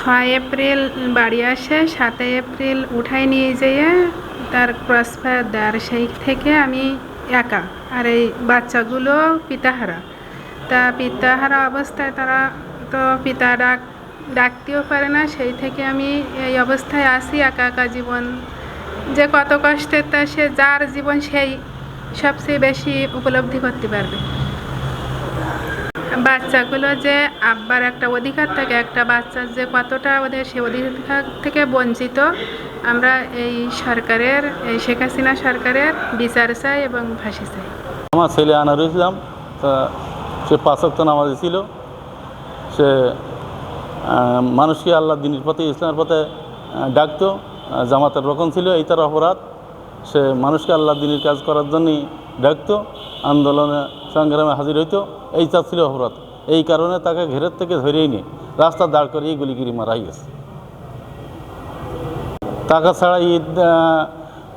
ছয় এপ্রিল বাড়ি আসে সাতই এপ্রিল উঠাই নিয়ে যেয়ে তার ক্রস ফায়ার দেয় আর সেই থেকে আমি একা। আর এই বাচ্চাগুলো পিতাহারা। তা পিতাহারা অবস্থায় তারা তো পিতা ডাক, ডাকতেও পারে না, সেই থেকে আমি এই অবস্থায় আসি একা একা জীবন। যে কত কষ্টের তা সে, যার জীবন সেই সবচেয়ে বেশি উপলব্ধি করতে পারবে। বাচ্চাগুলো যে আব্বার একটা অধিকার থাকে, একটা বাচ্চার যে কতটা ওদের সে অধিকার থেকে বঞ্চিত, আমরা এই সরকারের, এই শেখ হাসিনা সরকারের বিচার চাই এবং ফাঁসি চাই। আমার ছেলে আনারুল ইসলাম, তা সে পাঁচক্ত নামাজি ছিল। সে মানুষকে আল্লাহ দিনের পথে, ইসলামের পথে ডাকতো জামাতের রকম ছিল, এই তার অপরাধ। সে মানুষকে আল্লাহ দিনের কাজ করার জন্যই ডাকতো, আন্দোলনে সংগ্রামে হাজির হইতো, এই তার ছিল অপরাধ। এই কারণে তাকে ঘেরের থেকে ধরেই নিয়ে রাস্তা দাঁড় করিয়ে গুলিগিরি মারাই গেছে। টাকা ছাড়া ঈদ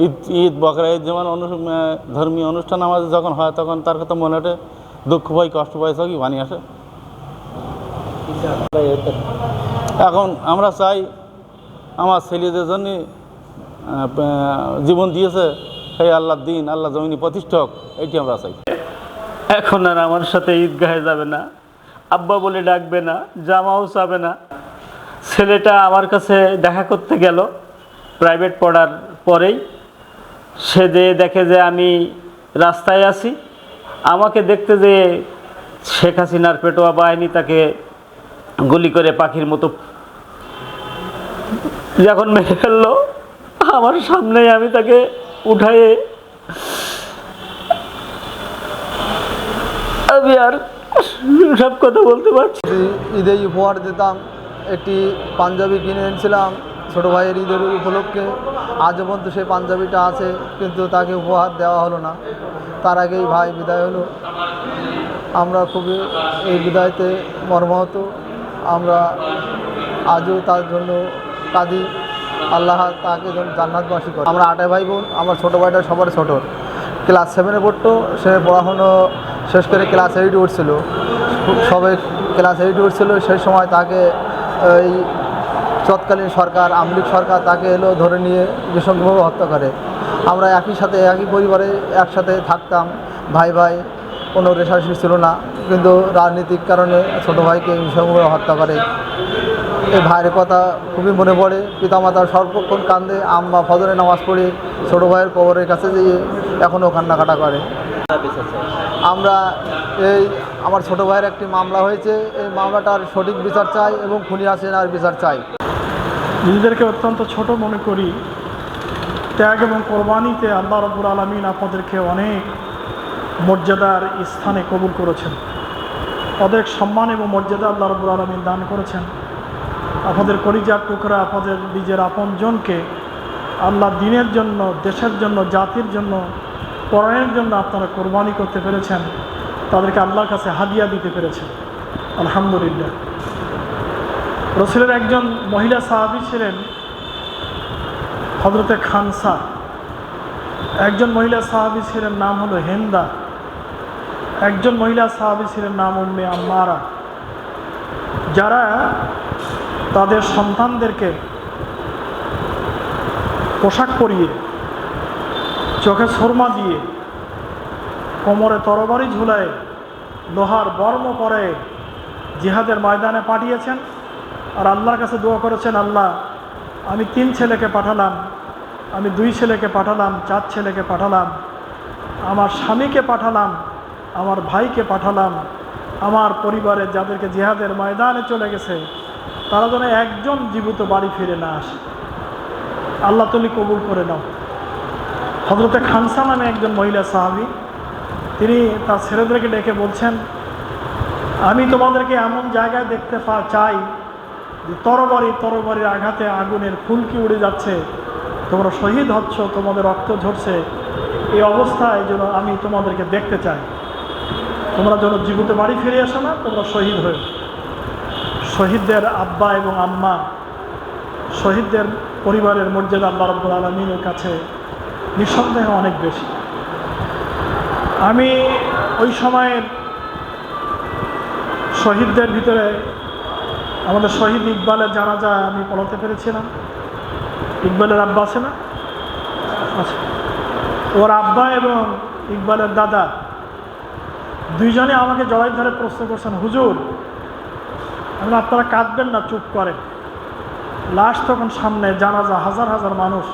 ঈদ ঈদ বকরা, ঈদ যেমন ধর্মীয় অনুষ্ঠান আমাদের যখন হয় তখন তার কথা মনে ওঠে, দুঃখ পাই, কষ্ট পাই, সবই বানিয়ে আসে। এখন আমরা চাই আমার ছেলেদের জন্য জীবন দিয়েছে সেই আল্লাহর দিন আল্লাহ জমিনী প্রতিষ্ঠক এটি আমরা চাই। এখন আর আমার সাথে ঈদগাহে যাবে না। আব্বা বলে ডাকবে না, জামাও চাবে না। ছেলেটা আমার কাছে দেখা করতে গেল প্রাইভেট পড়ার পরেই। সে যে দেখে যে আমি রাস্তায় আছি, আমাকে দেখতে যে শেখ হাসিনার পেটোয়া বাহিনী তাকে গুলি করে পাখির মতো যখন মেরে ফেলল, আমার সামনেই আমি তাকে উঠায়ে আমি আর সব কথা বলতে পারছি। ঈদে উপহার দিতাম, একটি পাঞ্জাবি কিনে এনেছিলাম ছোটো ভাইয়ের ঈদের উপলক্ষে। আজও পর্যন্ত সেই পাঞ্জাবিটা আছে, কিন্তু তাকে উপহার দেওয়া হলো না। তার আগেই ভাই বিদায় হলো। আমরা খুবই, এই বিদায়তে মর্মাহত। আমরা আজও তার জন্য কাঁদি। আল্লাহ তাকে জান্নাতবাসী করে। আমরা আটে ভাই বোন, আমার ছোটো ভাইটা সবার ছোটো। ক্লাস সেভেনে পড়তো, সে পড়াশুনো শেষ করে ক্লাস এইটে উঠছিল। সবে ক্লাস এইটে উঠছিল, সেই সময় তাকে, এই তৎকালীন সরকার, আমলিক সরকার তাকে এলো ধরে নিয়ে নৃশংসভাবে হত্যা করে। আমরা একই সাথে, একই পরিবারে একসাথে থাকতাম। ভাই ভাই, কোনো রেশারেশি ছিল না, কিন্তু রাজনীতিক কারণে ছোটো ভাইকে নৃশংসভাবে হত্যা করে। এই ভাইয়ের কথা খুবই মনে পড়ে। পিতামাতার সর্বক্ষণ কান্দে, আম্মা ফজরে নামাজ পড়ে ছোটো ভাইয়ের কবরের কাছে যেয়ে এখনও কান্নাকাটা করে। আমরা এই আমার ছোট ভাইয়ের একটি মামলা হয়েছে। এই মামলাটার সঠিক বিচার চাই এবং খুনি হাসিনার বিচার চাই। নিজেদেরকে অত্যন্ত ছোট মনে করি। ত্যাগ এবং কোরবানিতে আল্লাহ রব্বুল আলমিন আপনাদেরকে অনেক মর্যাদার স্থানে কবুল করেছেন। অনেক সম্মান এবং মর্যাদা আল্লাহ রব্বুল আলমিন দান করেছেন। আপনাদের কলিজার টুকরা আপনাদের নিজের আপনজনকে আল্লাহ দিনের জন্য দেশের জন্য জাতির জন্য পরায়ণের জন্য আপনারা কোরবানি করতে পেরেছেন, তাদেরকে আল্লাহর কাছে হাদিয়া দিতে পেরেছেন। আলহামদুলিল্লাহ। রসুলের একজন মহিলা সাহাবি ছিলেন হজরতে খানসা। একজন মহিলা সাহাবি ছিলেন, নাম হলো হেন্দা। একজন মহিলা সাহাবি ছিলেন, নাম উম্মে আম্মারা। যারা তাদের সন্তানদেরকে পোশাক পরিয়ে চোখে সুরমা দিয়ে কোমরে তরবারি ঝুলায় লোহার বর্ম করে জিহাদের ময়দানে পাঠিয়েছেন আর আল্লাহর কাছে দোয়া করেছেন, আল্লাহ, আমি তিন ছেলেকে পাঠালাম, আমি দুই ছেলেকে পাঠালাম, চার ছেলেকে পাঠালাম, আমার স্বামীকে পাঠালাম, আমার ভাইকে পাঠালাম, আমার পরিবারের যাদেরকে জিহাদের ময়দানে চলে গেছে, তারা যেন একজন জীবিত বাড়ি ফিরে না আসে। আল্লাহ তুমি কবুল করে নাও। হজরতে খানসা নামে একজন মহিলা সাহাবি, তিনি তার ছেলেদেরকে ডেকে বলছেন, আমি তোমাদেরকে এমন জায়গায় দেখতে চাই যে তরবারি তরবারির আঘাতে আগুনের ফুলকি উড়ে যাচ্ছে। তোমরা শহীদ হচ্ছ, তোমাদের রক্ত ঝরছে। এই অবস্থায় যেন আমি তোমাদেরকে দেখতে চাই। তোমরা যেন জীবিত বাড়ি ফিরে আসো না, তোমরা শহীদ হয়ে শহীদদের আব্বা এবং আম্মা, শহীদদের পরিবারের মর্যাদা আল্লাহ রব্বুল আলমিনের কাছে নিঃসন্দেহে অনেক বেশি। আমি ওই সময়ের শহীদদের ভিতরে, আমাদের শহীদ ইকবালের জানাজা আমি পড়াতে পেরেছিলাম। ইকবালের আব্বা আছে না? আচ্ছা। ওর আব্বা এবং ইকবালের দাদা দুইজনে আমাকে জড়াই ধরে প্রশ্ন করছেন, হুজুর আমি আপনারা কাঁদবেন না, চুপ করেন। লাশ তখন সামনে, জানাজা হাজার হাজার মানুষ।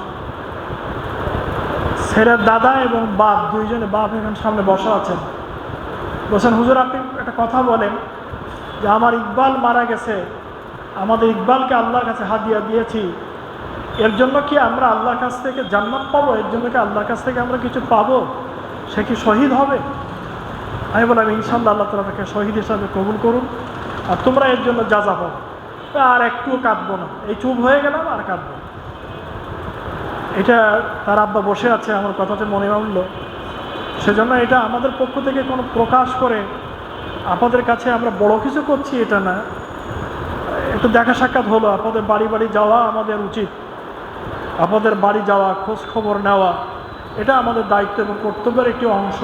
ছেলের দাদা এবং বাপ, দুইজনে বাপ এখন সামনে বসা আছেন। বলছেন, হুজুর, আপনি একটা কথা বলেন যে আমার ইকবাল মারা গেছে। আমাদের ইকবালকে আল্লাহর কাছে হাদিয়া দিয়েছি। এর জন্য কি আমরা আল্লাহর কাছ থেকে জান্নাত পাবো? এর জন্য কি আল্লাহর কাছ থেকে আমরা কিছু পাবো? সে কি শহীদ হবে? আমি বললাম ইনশাল্লাহ আল্লাহ তালা তাকে শহীদ হিসাবে কবুল করুন আর তোমরা এর জন্য যা যা আর একটুও কাঁদবো না। এই চুপ হয়ে গেলাম আর কাঁদবো না। এটা তার আব্বা বসে আছে, আমার কথাতে মনে উঠল সেজন্য এটা আমাদের পক্ষ থেকে কোনো প্রকাশ করে আপনাদের কাছে আমরা বড় কিছু করছি এটা না। একটু দেখা সাক্ষাৎ হলো, আপনাদের বাড়ি বাড়ি যাওয়া আমাদের উচিত। আপনাদের বাড়ি যাওয়া, খোঁজ খবর নেওয়া, এটা আমাদের দায়িত্ব এবং কর্তব্যের একটি অংশ।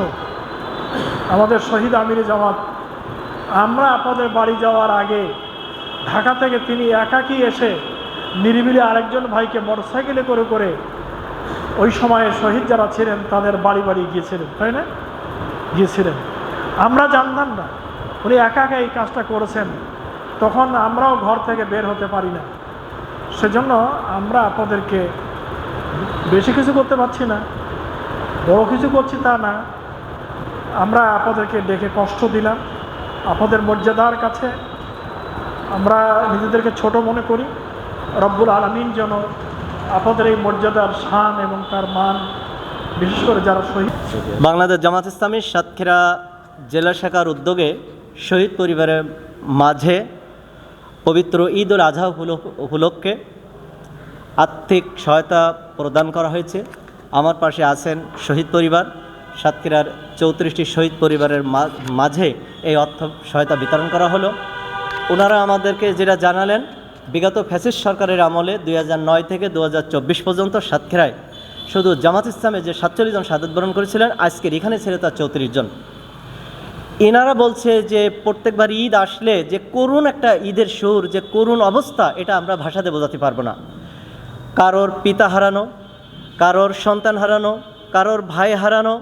আমাদের শহীদ আমিরি জামাত, আমরা আপনাদের বাড়ি যাওয়ার আগে ঢাকা থেকে তিনি একাকী এসে নিরিবিলি আরেকজন ভাইকে মোটরসাইকেলে করে করে ওই সময়ে শহীদ যারা ছিলেন, তাদের বাড়ি বাড়ি গিয়েছিলেন, তাই না? গিয়েছিলেন। আমরা জানতাম না, উনি একা একা এই কাজটা করেছেন। তখন আমরাও ঘর থেকে বের হতে পারি না। সেজন্য আমরা আপনাদেরকে বেশি কিছু করতে পারছি না, বড় কিছু করছি তা না। আমরা আপনাদেরকে ডেকে কষ্ট দিলাম, আপনাদের মর্যাদার কাছে। আমরা নিজেদেরকে ছোট মনে করি, রব্বুল আলমিন যেন আপনাদের এই মর্যাদার শান এবং তার মান, বিশেষ করে যারা শহীদ বাংলাদেশ জামাত ইসলামীর সাতক্ষীরা জেলা শাখার উদ্যোগে শহীদ পরিবারের মাঝে পবিত্র ঈদ উল আজহা উপলক্ষ- আর্থিক সহায়তা প্রদান করা হয়েছে। আমার পাশে আছেন শহীদ পরিবার, সাতক্ষীরার চৌত্রিশটি শহীদ পরিবারের মাঝে এই অর্থ সহায়তা বিতরণ করা হলো। ওনারা আমাদেরকে যেটা জানালেন বিগত ফ্যাসিস্ট সরকারের আমলে দুই থেকে দু হাজার চব্বিশ পর্যন্ত সাতক্ষীরায়। শুধু জামাত ইসলামে যে সাতচল্লিশ জন শাহাদত বরণ করেছিলেন, আজকের এখানে ছিল তার চৌত্রিশ জন। এনারা বলছে যে প্রত্যেকবার ঈদ আসলে যে করুণ একটা ঈদের সুর, যে করুণ অবস্থা, এটা আমরা ভাষাতে বোঝাতে পারব না। কারোর পিতা হারানো, কারোর সন্তান হারানো, কারোর ভাই হারানো,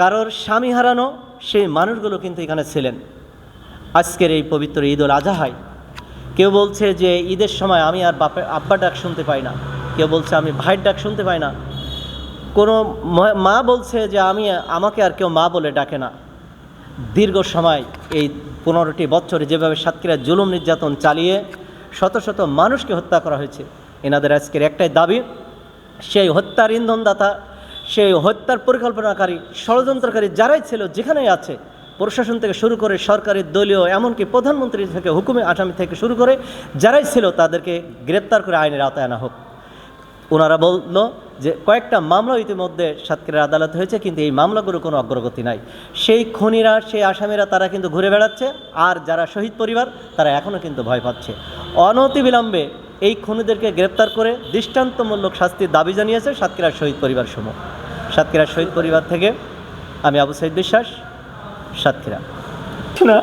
কারোর স্বামী হারানো, সেই মানুষগুলো কিন্তু এখানে ছিলেন। আজকের এই পবিত্র ঈদ উল আজহায় কেউ বলছে যে ঈদের সময় আমি আর বাপের, আব্বার ডাক শুনতে পাই না। কেউ বলছে আমি ভাইয়ের ডাক শুনতে পাই না। কোনো মা- বলছে যে আমি, আমাকে আর কেউ মা বলে ডাকে না। দীর্ঘ সময় এই পনেরোটি বছরে যেভাবে সাতক্ষীরা জুলুম নির্যাতন চালিয়ে শত শত মানুষকে হত্যা করা হয়েছে, এনাদের আজকের একটাই দাবি, সেই হত্যার ইন্ধনদাতা, সেই হত্যার পরিকল্পনাকারী, ষড়যন্ত্রকারী যারাই ছিল যেখানেই আছে প্রশাসন থেকে শুরু করে সরকারের দলীয়, এমনকি প্রধানমন্ত্রী থেকে, হুকুমে আসামি থেকে শুরু করে যারাই ছিল তাদেরকে গ্রেপ্তার করে আইনের আওতায় আনা হোক। ওনারা বলল যে, কয়েকটা মামলা ইতিমধ্যে সাতক্ষীরার আদালত হয়েছে, কিন্তু এই মামলাগুলো কোনো অগ্রগতি নাই। সেই খনিরা, সেই আসামিরা, তারা কিন্তু ঘুরে বেড়াচ্ছে, আর যারা শহীদ পরিবার, তারা এখনও কিন্তু ভয় পাচ্ছে। অনতিবিলম্বে এই খুনিদেরকে গ্রেপ্তার করে দৃষ্টান্তমূলক শাস্তির দাবি জানিয়েছে সাতক্ষীরার শহীদ পরিবার সমূহ সাতক্ষীরার শহীদ পরিবার থেকে আমি আবু সাইদ বিশ্বাস সাতক্ষীরা। না?